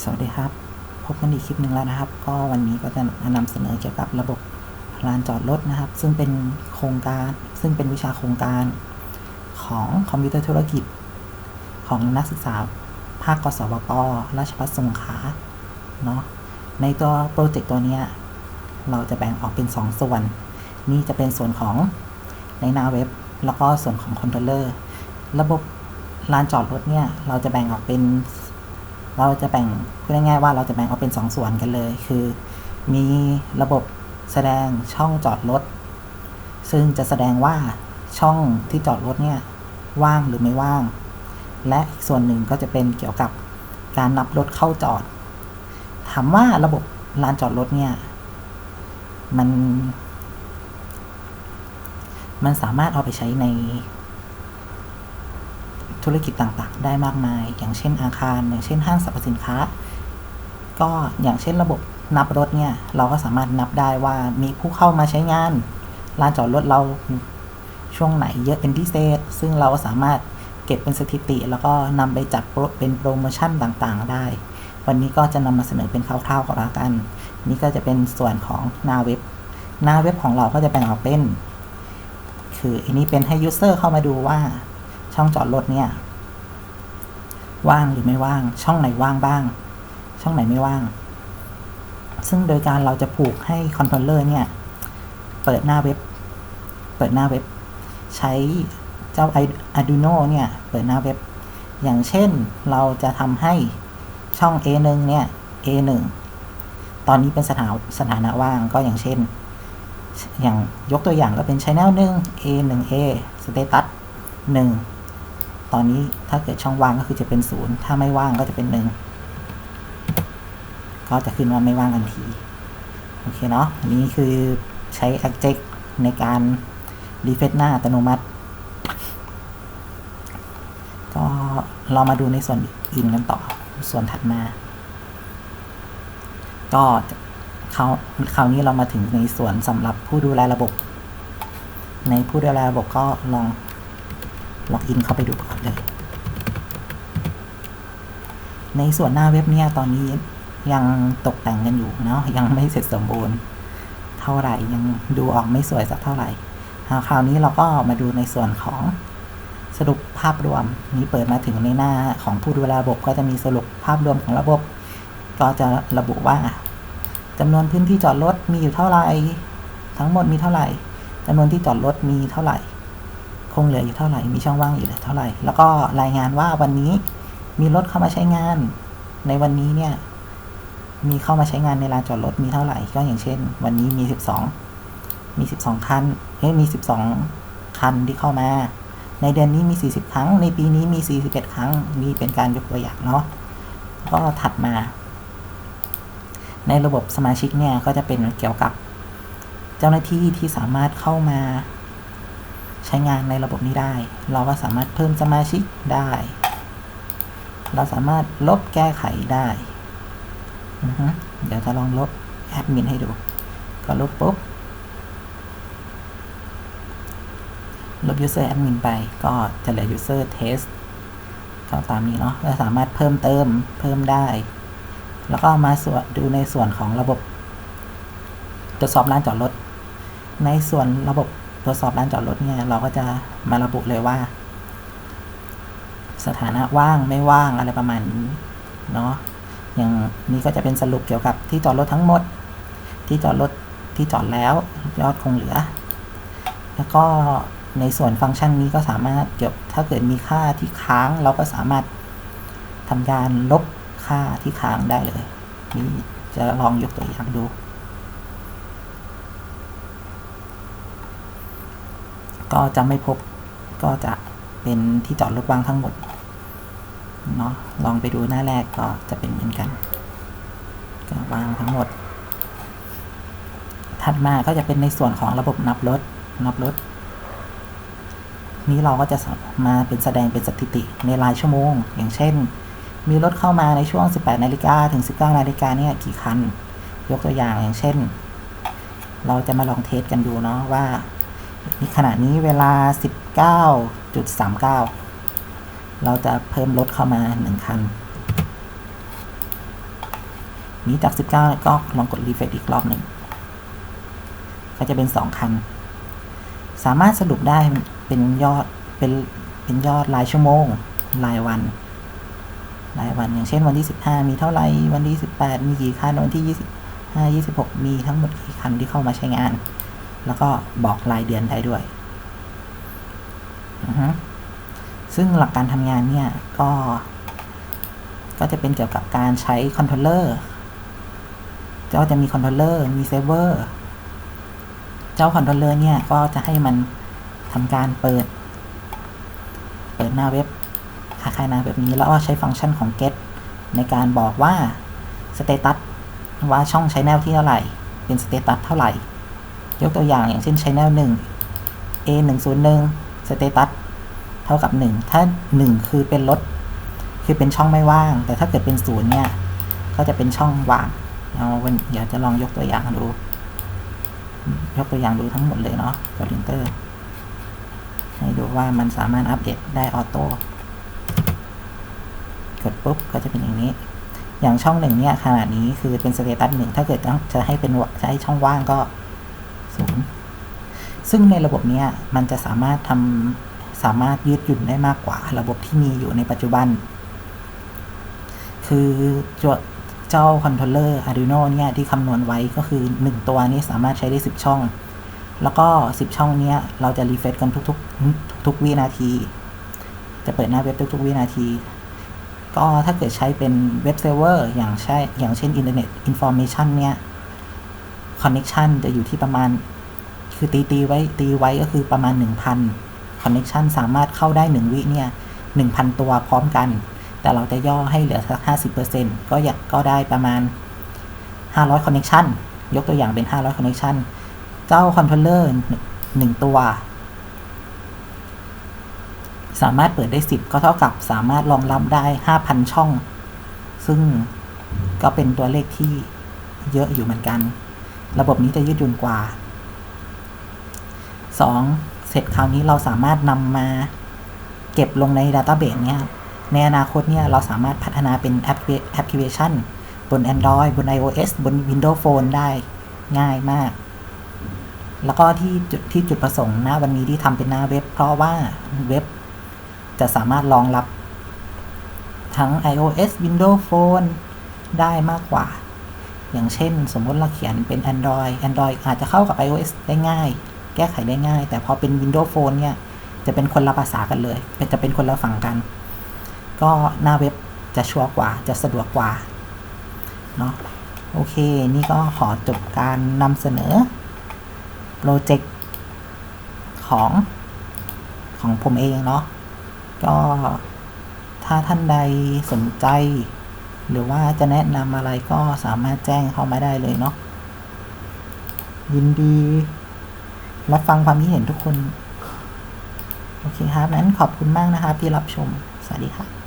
สวัสดีครับ พบกันอีกคลิปหนึ่งแล้วนะครับ ก็วันนี้ก็จะมานำเสนอเกี่ยวกับระบบลานจอดรถนะครับ ซึ่งเป็นโครงการ ซึ่งเป็นวิชาโครงการของคอมพิวเตอร์ธุรกิจ ของนักศึกษาภาคกสวปราชภัฏสงขลาเนาะในตัวโปรเจกต์ตัวนี้เราจะแบ่งออกเป็น2ส่วน นี่จะเป็นส่วนของในหน้าเว็บ แล้วก็ส่วนของคอนโทรลเลอร์ ระบบลานจอดรถเนี่ย เราจะแบ่งออกเป็น เราจะแบ่งพูดง่ายๆว่าเราจะแบ่งออกเป็น2ส่วนกันเลย คือ มีระบบแสดงช่องจอดรถ ซึ่งจะแสดงว่าช่องที่จอดรถเนี่ยว่างหรือไม่ว่าง และอีกส่วนหนึ่งก็จะเป็นเกี่ยวกับการนับรถเข้าจอด ถามว่าระบบลานจอดรถเนี่ยมัน มันสามารถเอาไปใช้ใน ธุรกิจต่างๆ ได้มากมาย อย่างเช่นอาคาร อย่างเช่นห้างสรรพสินค้า ก็อย่างเช่นระบบนับรถเนี่ยเราก็สามารถนับได้ว่ามีผู้เข้ามาใช้งานลานจอดรถเราช่วงไหนเยอะเป็นพิเศษ ซึ่งเราก็สามารถเก็บเป็นสถิติ แล้วก็นำไปจัดเป็นโปรโมชั่นต่างๆ ได้ วันนี้ก็จะนำมาเสนอเป็นคร่าวๆก่อนละกัน นี่ก็จะเป็นส่วนของหน้าเว็บ หน้าเว็บของเราก็จะแบ่งออกเป็น คืออันนี้เป็นให้ยูเซอร์เข้ามาดูว่า ช่องจอดรถเนี่ย ว่างหรือไม่ว่าง ช่องไหนว่างบ้าง ช่องไหนไม่ว่าง ซึ่งโดยการเราจะผูกให้คอนโทรลเลอร์เนี่ย เปิดหน้าเว็บ เปิดหน้าเว็บ ใช้เจ้า Arduino เนี่ย เปิดหน้าเว็บ อย่างเช่นเราจะทำให้ช่อง A1 เนี่ย A1 ตอนนี้เป็นสถาสถานะว่างก็อย่างเช่น อย่างยกตัวอย่างก็เป็น Channel 1 A1A Status 1 ตอนนี้ถ้าเกิดช่องว่างก็คือจะเป็น0ถ้าไม่ว่างก็จะเป็น1ก็จะขึ้นว่าไม่ว่างทันทีโอเคเนาะอันนี้คือใช้ Object ในการรีเฟซหน้าอัตโนมัติ ก็เรามาดูในส่วนอื่นกันต่อส่วนถัดมา ก็คราวคราวนี้เรามาถึงในส่วนสำหรับผู้ดูแลระบบ ในผู้ดูแลระบบก็ลอง ล็อกอินเข้าไปดูก่อนเลย ในส่วนหน้าเว็บเนี่ยตอนนี้ยังตกแต่งกันอยู่เนาะยังไม่เสร็จสมบูรณ์ เท่าไหร่ยังดูออกไม่สวยสักเท่าไหร่คราวนี้เราก็มาดูในส่วนของสรุปภาพรวมนี้เปิดมาถึงในหน้าของผู้ดูแลระบบก็จะมีสรุปภาพรวมของระบบ ก็จะระบุว่าจำนวนพื้นที่จอดรถมีอยู่เท่าไหร่ ทั้งหมดมีเท่าไหร่จำนวนที่จอดรถมีเท่าไหร่ คงเหลืออยู่เท่าไหร่ มีช่องว่างอยู่เท่าไหร่ แล้วก็รายงานว่าวันนี้มีรถเข้ามาใช้งาน ในวันนี้เนี่ย มีเข้ามาใช้งานในลานจอดรถมีเท่าไหร่ ก็อย่างเช่น วันนี้มี 12 มี 12 คันเฮ้ยมี 12 คันที่เข้ามา ในเดือนนี้มี 40 ครั้ง ในปีนี้มี 41 ครั้ง นี่เป็นการยกตัวอย่างเนาะ ก็ถัดมา ในระบบสมาชิกเนี่ยก็จะเป็นเกี่ยวกับ เจ้าหน้าที่ที่สามารถเข้ามา ใช้งานในระบบนี้ได้ เราก็สามารถเพิ่มสมาชิกได้ เราสามารถลบแก้ไขได้เดี๋ยวจะลองลบแอดมินให้ดู ก็ลบปุ๊บ ลบ user admin ไป ก็จะเหลือ user test ก็ตามนี้เนาะก็สามารถเพิ่มเติมเพิ่มได้ แล้วก็มาส่วนดูในส่วนของระบบ ตรวจสอบลานจอดรถ ในส่วนระบบ ตรวจสอบลานจอดรถเนี่ยเราก็จะมาระบุเลยว่า สถานะว่างไม่ว่างอะไรประมาณนี้เนาะอย่างนี้ก็จะเป็นสรุปเกี่ยวกับที่จอดรถทั้งหมด ที่จอดรถที่จอดแล้วยอดคงเหลือ แล้วก็ในส่วนฟังก์ชันนี้ก็สามารถเกี่ยวถ้าเกิดมีค่าที่ค้างเราก็สามารถทำการลบค่าที่ค้างได้เลยนี่จะลองยกตัวอย่างดู ก็จะไม่พบก็จะเป็นที่จอดรถว่างทั้งหมดเนาะลองไปดูหน้าแรกก็จะเป็นเหมือนกัน ก็วางทั้งหมด ถัดมาก็จะเป็นในส่วนของระบบนับรถนับรถ นี้เราก็จะมาเป็นแสดงเป็นสถิติในรายชั่วโมง อย่างเช่น มีรถเข้ามาในช่วง 18 นาฬิกาถึง 19 นาฬิกาเนี่ยกี่คัน ยกตัวอย่างอย่างเช่น เราจะมาลองเทสกันดูเนาะว่า ขณะนี้เวลา 19.39 เราจะเพิ่มรถเข้ามาหนึ่งคัน นี้จาก 19 ก็ลองกดรีเฟรชอีกรอบหนึ่ง ก็จะเป็น 2 คัน สามารถสรุปได้เป็นยอดเป็นเป็นยอดรายชั่วโมง รายวัน รายวัน อย่างเช่นวันที่ 15 มีเท่าไหร่ วันที่ 18 มีกี่คัน วันที่ 25 26 มีทั้งหมดกี่คันที่เข้ามาใช้งาน แล้วก็บอกรายเดือนได้ด้วยซึ่งหลักการทำงานเนี่ย ก็ ก็จะเป็นเกี่ยวกับการใช้คอนโทรลเลอร์ก็จะมีคอนโทรลเลอร์ มีเซิร์ฟเวอร์ เจ้าคอนโทรลเลอร์เนี่ย ก็จะให้มันทำการเปิด เปิดหน้าเว็บคล้ายๆหน้าเว็บนี้แล้วก็ใช้ฟังก์ชันของ get ในการบอกว่าสเตตัสว่าช่องใช้แนวที่เท่าไหร่ เป็นสเตตัสเท่าไหร่ ยกตัวอย่างอย่างเช่นใช้แนว1 a 1 0 1สเตตัสเท่ากับ 1 ถ้า 1 คือเป็นลดคือเป็นช่องไม่ว่าง แต่ถ้าเกิดเป็นศูนย์เนี่ย ก็จะเป็นช่องว่างเอาวันอยากจะลองยกตัวอย่างดู ยกตัวอย่างดูทั้งหมดเลยเนาะกด enter ให้ดูว่ามันสามารถอัปเดตได้ออโต้กดปุ๊บก็จะเป็นอย่างนี้ อย่างช่องหนึ่งเนี่ยขนาดนี้คือเป็นสเตตัสหนึ่งถ้าเกิดต้องจะให้เป็นจะให้ช่องว่างก็ ศูนย์ซึ่งในระบบเนี้ยมันจะสามารถทำสามารถยืดหยุ่นได้มากกว่า ระบบที่มีอยู่ในปัจจุบัน คือเจ้าคอนโทรลเลอร์ Arduino เนี่ยที่คำนวณไว้ก็คือ 1 ตัวนี้สามารถใช้ได้ 10 ช่อง แล้วก็ 10 ช่องเนี้ยเราจะรีเฟรชกันทุกๆ ทุกๆวินาที จะเปิดหน้าเว็บทุกๆ วินาทีก็ถ้าเกิดใช้เป็นเว็บเซิร์ฟเวอร์อย่างใช่อย่างเช่น Internet Information เนี่ย คอนเน็ชันจะอยู่ที่ประมาณ คือตีตีไว้ตีไว้ก็คือประมาณ 1,000 connection สามารถเข้าได้ 1 วิเนี่ย 1,000 ตัวพร้อมกัน แต่เราจะย่อให้เหลือสัก 50%ก็อยากก็ได้ประมาณ 500 connection ยกตัวอย่างเป็น 500 connection เจ้า controller 1 ตัว สามารถเปิดได้ 10 ก็เท่ากับสามารถรองรับได้ 5,000 ช่อง ซึ่งก็เป็นตัวเลขที่เยอะอยู่เหมือนกัน ระบบนี้จะยืดหยุ่นกว่า 2. เสร็จคราวนี้เราสามารถนำมาเก็บลงใน Database เนี่ยในอนาคตเนี่ยเราสามารถพัฒนาเป็นแอปแอปพลิเคชัน บน Android บน iOS บน Windows Phone ได้ง่ายมาก แล้วก็ที่จุดที่จุดประสงค์นะวันนี้ที่ทำเป็นหน้าเว็บ เพราะว่าเว็บจะสามารถรองรับทั้ง iOS Windows Phone ได้มากกว่า อย่างเช่น สมมติเราเขียนเป็น Android Android อาจจะเข้ากับ iOS ได้ง่าย แก้ไขได้ง่าย แต่พอเป็น Windows Phone เนี่ย จะเป็นคนละภาษากันเลยจะเป็นคนละฝั่งกัน ก็หน้าเว็บจะชัวร์กว่าจะสะดวกกว่าเนาะโอเค นี่ก็ขอจบการนำเสนอโปรเจกต์ของของผมเองเนาะก็ถ้าท่านใดสนใจ หรือว่าจะแนะนำอะไรก็สามารถแจ้งเข้ามาได้เลยเนาะยินดี รับฟังความคิดเห็นทุกคน โอเคครับนั้นขอบคุณมากนะครับที่รับชม สวัสดีครับ